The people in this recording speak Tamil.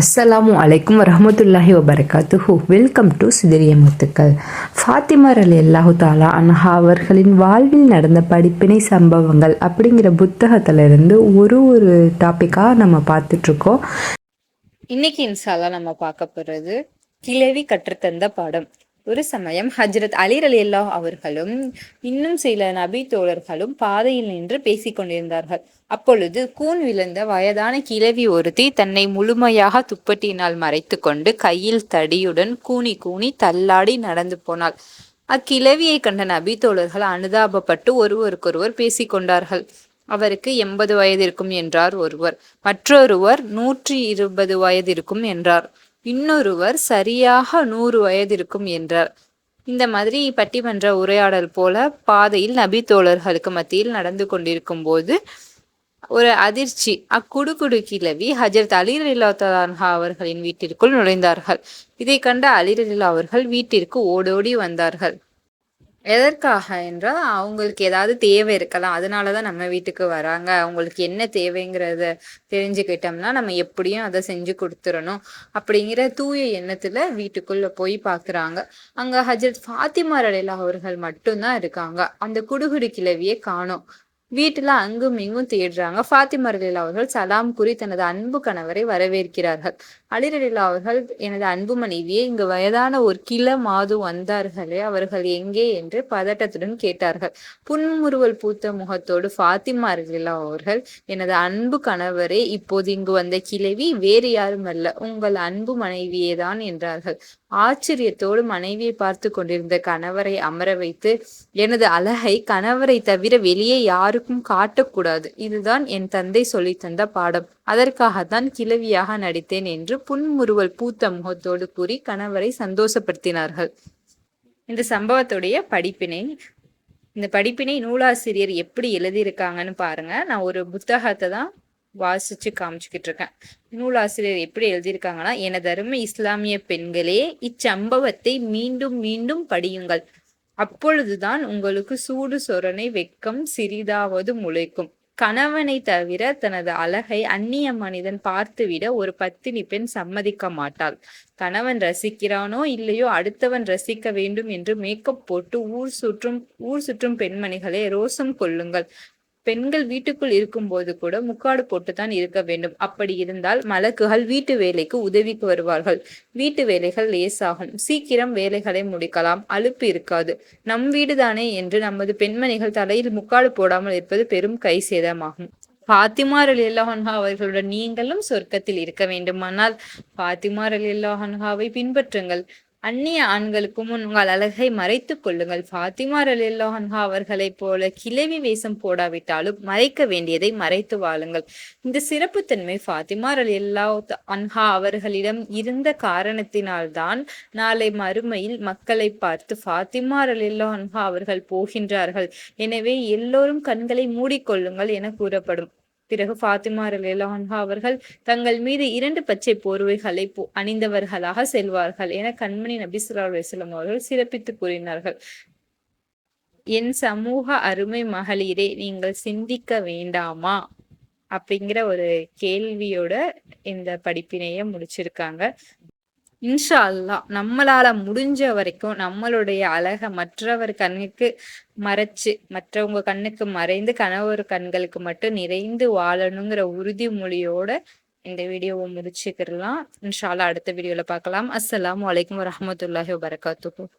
அஸ்ஸலாமு அலைக்கும் வரஹமத்துல்லாஹி வபரகாத்துஹு வெல்கம் டு சிதறிய முத்துக்கள் ஃபாத்திமர் அலி அல்லாஹு தாலா அன்ஹா அவர்களின் வாழ்வில் நடந்த படிப்பினை சம்பவங்கள் அப்படிங்கிற புத்தகத்திலிருந்து ஒரு ஒரு டாப்பிக்காக நம்ம பார்த்துட்ருக்கோம். இன்னைக்கு இன்ஷால்லா நம்ம பார்க்க போறது கிழவி கற்றுத்தந்த பாடம். ஒரு சமயம் ஹஜ்ரத் அலி அலி அல்லாஹ் அவர்களும் இன்னும் சில நபி தோழர்களும் பாதையில் நின்று பேசிக் கொண்டிருந்தார்கள். அப்பொழுது கூன் விழுந்த வயதான கிழவி ஒருத்தி தன்னை முழுமையாக துப்பட்டியினால் மறைத்து கொண்டு கையில் தடியுடன் கூனி கூனி தள்ளாடி நடந்து போனாள். அக்கிழவியை கண்ட நபி தோழர்கள் அனுதாபப்பட்டு ஒருவருக்கொருவர் பேசிக்கொண்டார்கள் அவருக்கு எண்பது வயது இருக்கும் என்றார் ஒருவர். மற்றொருவர் நூற்றி இருபது வயது இருக்கும் என்றார். இன்னொருவர் சரியாக நூறு வயது இருக்கும் என்றார். இந்த மாதிரி பட்டிமன்ற உரையாடல் போல பாதையில் நபி தோழர்களுக்கு மத்தியில் நடந்து கொண்டிருக்கும் போது ஒரு அதிர்ச்சி அக்குடுகுடு கிளவி ஹஜரத் அலிரலில்லா அவர்களின் வீட்டிற்குள் நுழைந்தார்கள். இதை கண்ட அலிரலில்லா அவர்கள் வீட்டிற்கு ஓடோடி வந்தார்கள். எதற்காக என்றால் அவங்களுக்கு ஏதாவது தேவை இருக்கலாம். அதனால தான் நம்ம வீட்டுக்கு வராங்க. அவங்களுக்கு என்ன தேவைங்கிறத தெரிஞ்சுக்கிட்டோம்னா நம்ம எப்படியும் அதை செஞ்சு கொடுத்துடணும் அப்படிங்கிற தூய எண்ணத்தில் வீட்டுக்குள்ளே போய் பார்க்குறாங்க அங்கே ஹஜரத் ஃபாத்திமா ரலிலா அவர்கள் மட்டும்தான் இருக்காங்க. அந்த குடுகுடு கிளவியை காணோம். வீட்டுல அங்கும் இங்கும் தேடுறாங்க. ஃபாத்திமா ரலீலா அவர்கள் சலாம் கூறி தனது அன்பு கணவரை வரவேற்கிறார்கள். அலிரலிலா அவர்கள் எனது அன்பு மனைவியே இங்கு வயதான ஒரு கிள மாது வந்தார்களே அவர்கள் எங்கே என்று பதட்டத்துடன் கேட்டார்கள். புன்முறுவல் பூத்த முகத்தோடு ஃபாத்திமா ரலீலா அவர்கள் எனது அன்பு கணவரே இப்போது இங்கு வந்த கிழவி வேறு யாரும் அல்ல உங்கள் அன்பு மனைவியே தான் என்றார்கள். ஆச்சரியத்தோடு மனைவியை பார்த்து கொண்டிருந்த கணவரை அமர வைத்து எனது அழகை கணவரை தவிர வெளியே யாருக்கும் காட்டக்கூடாது. இதுதான் என் தந்தை சொல்லி தந்த பாடம். அதற்காகத்தான் கிழவியாக நடித்தேன் என்று புன்முறுவல் பூத்த முகத்தோடு கூறி கணவரை சந்தோஷப்படுத்தினார்கள். இந்த சம்பவத்துடைய படிப்பினை இந்த படிப்பினை நூலாசிரியர் எப்படி எழுதியிருக்காங்கன்னு பாருங்க. நான் ஒரு புத்தகத்தை தான் வாசிச்சு காமிச்சுக்கிட்டு இருக்கேன். நூலாசிரியர் எப்படி எழுதியிருக்காங்கன்னா எனது இஸ்லாமிய பெண்களே இச்சம்பவத்தை மீண்டும் மீண்டும் படியுங்கள். அப்பொழுதுதான் உங்களுக்கு சூடு சொரணை வெக்கம் சிறிதாவது முளைக்கும். கணவனை தவிர தனது அழகை அந்நிய மனிதன் பார்த்துவிட ஒரு பத்தினி பெண் சம்மதிக்க மாட்டாள். கணவன் ரசிக்கிறானோ இல்லையோ அடுத்தவன் ரசிக்க வேண்டும் என்று மேக்கப் போட்டு ஊர் சுற்றும் ஊர் சுற்றும் பெண்மணிகளே ரோசம் கொள்ளுங்கள். பெண்கள் வீட்டுக்குள் இருக்கும்போது கூட முக்காடு போட்டுத்தான் இருக்க வேண்டும். அப்படி இருந்தால் மலக்குகள் வீட்டு வேலைக்கு உதவிக்கு வருவார்கள். வீட்டு வேலைகள் லேசாகும். சீக்கிரம் வேலைகளை முடிக்கலாம். அலுப்பு இருக்காது. நம் வீடுதானே என்று நமது பெண்மணிகள் தலையில் முக்காடு போடாமல் இருப்பது பெரும் கை சேதமாகும் பாத்திமார் அலி அல்லாஹன்ஹா அவர்களுடன் நீங்களும் சொர்க்கத்தில் இருக்க வேண்டுமானால் பாத்திமார் அலி அல்லாஹன்ஹாவை பின்பற்றுங்கள். அந்நிய ஆண்களுக்கும் உங்கள் அழகை மறைத்துக் கொள்ளுங்கள். ஃபாத்திமா ரலில்லாஹன்ஹா அவர்களைப் போல கிளவி வேஷம் போடாவிட்டாலும் மறைக்க வேண்டியதை மறைத்து வாழுங்கள். இந்த சிறப்புத்தன்மை ஃபாத்திமா ரலில்லா அன்ஹா அவர்களிடம் இருந்த காரணத்தினால்தான் நாளை மறுமையில் மக்களை பார்த்து ஃபாத்திமா ரலில்லாஹன்ஹா அவர்கள் போகின்றார்கள். எனவே எல்லோரும் கண்களை மூடிக்கொள்ளுங்கள் என கூறப்படும். பிறகு ஃபாத்திமா ரலிலான்ஹா அவர்கள் தங்கள் மீது இரண்டு பச்சை போர்வைகளை அணிந்தவர்களாக செல்வார்கள் என கண்மணி நபி அலுவலம் அவர்கள் சிறப்பித்து கூறினார்கள். என் சமூக அருமை மகளிரே நீங்கள் சிந்திக்க வேண்டாமா? அப்படிங்கிற ஒரு கேள்வியோட இந்த படிப்பினைய முடிச்சிருக்காங்க. இன்ஷா அல்லா நம்மளால முடிஞ்ச வரைக்கும் நம்மளுடைய அழக மற்றவர் கண்ணுக்கு மறைச்சு மற்றவங்க கண்ணுக்கு மறைந்து கணவர் கண்களுக்கு மட்டும் நிறைந்து வாழணுங்கிற உறுதிமொழியோட இந்த வீடியோவை முடிச்சுக்கிறலாம் இன்ஷால்லா அடுத்த வீடியோல பார்க்கலாம். அஸ்லாம் வலைக்கம் வரமத்துல்லாஹி வரகாத்துக்கும்